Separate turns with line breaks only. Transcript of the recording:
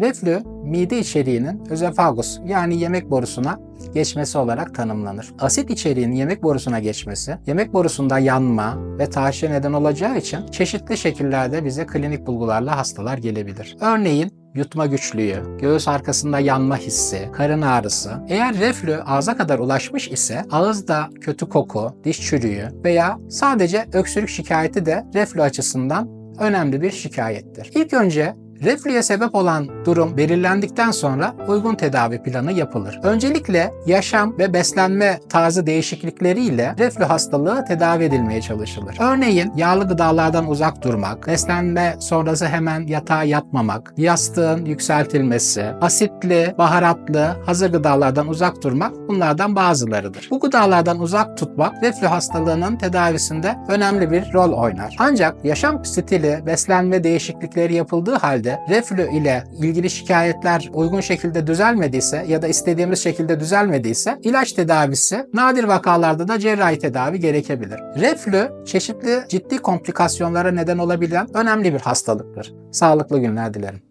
Reflü, mide içeriğinin özefagus yani yemek borusuna geçmesi olarak tanımlanır. Asit içeriğinin yemek borusuna geçmesi, yemek borusunda yanma ve tahrişe neden olacağı için çeşitli şekillerde bize klinik bulgularla hastalar gelebilir. Örneğin yutma güçlüğü, göğüs arkasında yanma hissi, karın ağrısı. Eğer reflü ağza kadar ulaşmış ise ağızda kötü koku, diş çürüğü veya sadece öksürük şikayeti de reflü açısından önemli bir şikayettir. İlk önce Reflüye sebep olan durum belirlendikten sonra uygun tedavi planı yapılır. Öncelikle yaşam ve beslenme tarzı değişiklikleriyle reflü hastalığı tedavi edilmeye çalışılır. Örneğin yağlı gıdalardan uzak durmak, beslenme sonrası hemen yatağa yatmamak, yastığın yükseltilmesi, asitli, baharatlı, hazır gıdalardan uzak durmak bunlardan bazılarıdır. Bu gıdalardan uzak tutmak reflü hastalığının tedavisinde önemli bir rol oynar. Ancak yaşam stili, beslenme değişiklikleri yapıldığı halde reflü ile ilgili şikayetler uygun şekilde düzelmediyse ya da istediğimiz şekilde düzelmediyse ilaç tedavisi nadir vakalarda da cerrahi tedavi gerekebilir. Reflü çeşitli ciddi komplikasyonlara neden olabilen önemli bir hastalıktır. Sağlıklı günler dilerim.